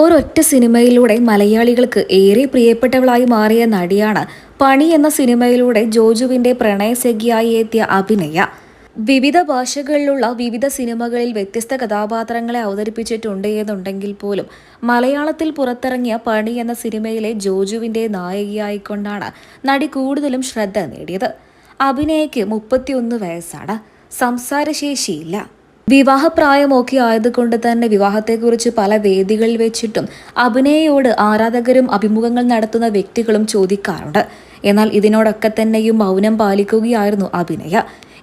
ഒരൊറ്റ സിനിമയിലൂടെ മലയാളികൾക്ക് ഏറെ പ്രിയപ്പെട്ടവളായി മാറിയ നടിയാണ് പണി എന്ന സിനിമയിലൂടെ ജോജുവിന്റെ പ്രണയസഖിയായി എത്തിയ അഭിനയ. വിവിധ ഭാഷകളിലുള്ള വിവിധ സിനിമകളിൽ വ്യത്യസ്ത കഥാപാത്രങ്ങളെ അവതരിപ്പിച്ചിട്ടുണ്ട് എന്നുണ്ടെങ്കിൽ പോലും മലയാളത്തിൽ പുറത്തിറങ്ങിയ പണി എന്ന സിനിമയിലെ ജോജുവിന്റെ നായികയായിക്കൊണ്ടാണ് നടി കൂടുതലും ശ്രദ്ധ നേടിയത്. അഭിനയയ്ക്ക് മുപ്പത്തിയൊന്ന് വയസ്സാണ്. സംസാരശേഷിയില്ല. വിവാഹപ്രായമൊക്കെ ആയതുകൊണ്ട് തന്നെ വിവാഹത്തെക്കുറിച്ച് പല വേദികളിൽ വെച്ചിട്ടും അഭിനയയോട് ആരാധകരും അഭിമുഖങ്ങൾ നടത്തുന്ന വ്യക്തികളും ചോദിക്കാറുണ്ട്. എന്നാൽ ഇതിനോടൊക്കെ തന്നെയും മൗനം പാലിക്കുകയായിരുന്നു അഭിനയ.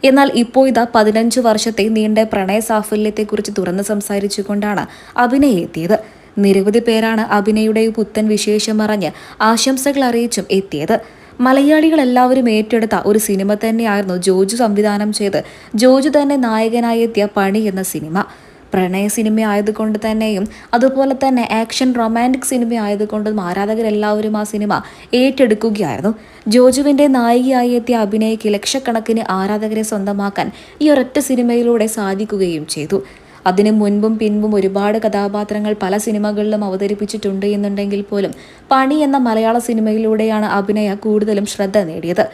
എന്നാൽ ഇപ്പോൾ ഇതാ പതിനഞ്ച് വർഷത്തെ നീണ്ട പ്രണയ സാഫല്യത്തെക്കുറിച്ച് തുറന്ന് സംസാരിച്ചുകൊണ്ടാണ് അഭിനയ എത്തിയത്. നിരവധി പേരാണ് അഭിനയുടെ പുത്തൻ വിശേഷം അറിഞ്ഞ് ആശംസകൾ അറിയിച്ചും എത്തിയത്. മലയാളികൾ എല്ലാവരും ഏറ്റെടുത്ത ഒരു സിനിമ തന്നെയായിരുന്നു ജോജു സംവിധാനം ചെയ്ത് ജോജു തന്നെ നായകനായി എത്തിയ പണി എന്ന സിനിമ. പ്രണയ സിനിമ ആയതുകൊണ്ട് തന്നെയും അതുപോലെ തന്നെ ആക്ഷൻ റൊമാന്റിക് സിനിമ ആയതുകൊണ്ടും ആരാധകരെല്ലാവരും ആ സിനിമ ഏറ്റെടുക്കുകയായിരുന്നു. ജോജുവിന്റെ നായികയായി എത്തിയ അഭിനയയ്ക്ക് ലക്ഷക്കണക്കിന് ആരാധകരെ സ്വന്തമാക്കാൻ ഈ ഒരൊറ്റ സിനിമയിലൂടെ സാധിക്കുകയും ചെയ്തു. അതിനു മുൻപും പിൻപും ഒരുപാട് കഥാപാത്രങ്ങൾ പല സിനിമകളിലും അവതരിപ്പിച്ചിട്ടുണ്ട് എന്നുണ്ടെങ്കിൽ പോലും പണി എന്ന മലയാള സിനിമയിലൂടെയാണ് അഭിനയ കൂടുതലും ശ്രദ്ധ നേടിയത്.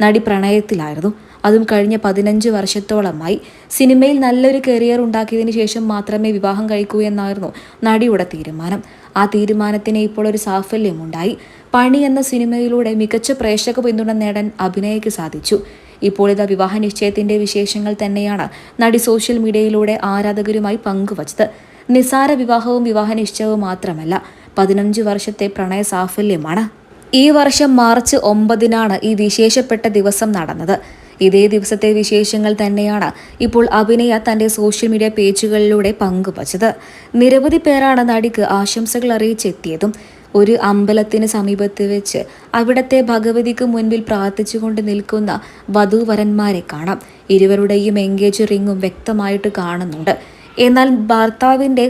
നടി പ്രണയത്തിലായിരുന്നു. അതും കഴിഞ്ഞ പതിനഞ്ച് വർഷത്തോളമായി. സിനിമയിൽ നല്ലൊരു കരിയർ ഉണ്ടാക്കിയതിനു ശേഷം മാത്രമേ വിവാഹം കഴിക്കൂ എന്നായിരുന്നു നടിയുടെ തീരുമാനം. ആ തീരുമാനത്തിന് ഇപ്പോൾ ഒരു സാഫല്യമുണ്ടായി. പണി എന്ന സിനിമയിലൂടെ മികച്ച പ്രേക്ഷക പിന്തുണ നേടാൻ അഭിനയയ്ക്ക് സാധിച്ചു. ഇപ്പോൾ ഇതാ വിവാഹ നിശ്ചയത്തിന്റെ വിശേഷങ്ങൾ തന്നെയാണ് നടി സോഷ്യൽ മീഡിയയിലൂടെ ആരാധകരുമായി പങ്കുവച്ചത്. നിസാര വിവാഹവും വിവാഹ നിശ്ചയവും മാത്രമല്ല പതിനഞ്ച് വർഷത്തെ പ്രണയ സാഫല്യമാണ്. ഈ വർഷം മാർച്ച് ഒമ്പതിനാണ് ഈ വിശേഷപ്പെട്ട ദിവസം നടന്നത്. ഇതേ ദിവസത്തെ വിശേഷങ്ങൾ തന്നെയാണ് ഇപ്പോൾ അഭിനയ തന്റെ സോഷ്യൽ മീഡിയ പേജുകളിലൂടെ പങ്കുവച്ചത്. നിരവധി പേരാണ് നടിക്ക് ആശംസകൾ അറിയിച്ചെത്തിയതും ഒരു അമ്പലത്തിന് സമീപത്ത് വെച്ച് അവിടത്തെ ഭഗവതിക്ക് മുൻപിൽ പ്രാർത്ഥിച്ചുകൊണ്ട് നിൽക്കുന്ന വധൂവരന്മാരെ കാണാം. ഇരുവരുടെയും എൻഗേജ് റിങ്ങും വ്യക്തമായിട്ട് കാണുന്നുണ്ട്. എന്നാൽ ഭർത്താവിന്റെ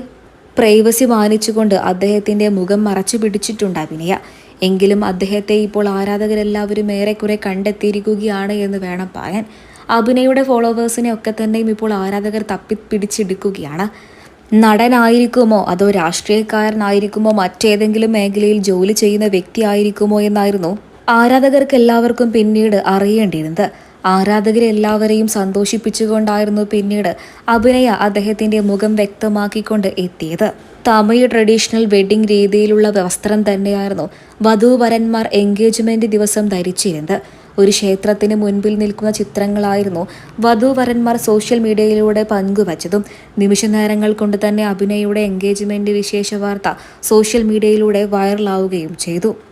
പ്രൈവസി മാനിച്ചുകൊണ്ട് അദ്ദേഹത്തിന്റെ മുഖം മറച്ചു പിടിച്ചിട്ടുണ്ട് അഭിനയ. എങ്കിലും അദ്ദേഹത്തെ ഇപ്പോൾ ആരാധകരെല്ലാവരും ഏറെക്കുറെ കണ്ടെത്തിയിരിക്കുകയാണ് എന്ന് വേണം പറയാൻ. അഭിനയുടെ ഫോളോവേഴ്സിനെ ഒക്കെ തന്നെയും ഇപ്പോൾ ആരാധകർ തപ്പിപ്പിടിച്ചെടുക്കുകയാണ് നടനായിരിക്കുമോ? അതോ രാഷ്ട്രീയക്കാരനായിരിക്കുമോ? മറ്റേതെങ്കിലും മേഖലയിൽ ജോലി ചെയ്യുന്ന വ്യക്തിയായിരിക്കുമോ എന്നായിരുന്നു ആരാധകർക്ക് എല്ലാവർക്കും പിന്നീട് അറിയേണ്ടിയിരുന്നത്. ആരാധകരെല്ലാവരെയും സന്തോഷിപ്പിച്ചുകൊണ്ടായിരുന്നു പിന്നീട് അഭിനയ അദ്ദേഹത്തിന്റെ മുഖം വ്യക്തമാക്കിക്കൊണ്ട് എത്തിയത്. തമിഴ് ട്രഡീഷണൽ വെഡിംഗ് രീതിയിലുള്ള വസ്ത്രം തന്നെയായിരുന്നു വധൂവരന്മാർ എൻഗേജ്മെന്റ് ദിവസം ധരിച്ചിരുന്നത്. ഒരു ക്ഷേത്രത്തിന് മുൻപിൽ നിൽക്കുന്ന ചിത്രങ്ങളായിരുന്നു വധുവരന്മാർ സോഷ്യൽ മീഡിയയിലൂടെ പങ്കുവച്ചതും. നിമിഷനേരങ്ങൾ കൊണ്ട് തന്നെ അഭിനയുടെ എൻഗേജ്മെന്റ് വിശേഷ വാർത്ത സോഷ്യൽ മീഡിയയിലൂടെ വൈറലാവുകയും ചെയ്തു.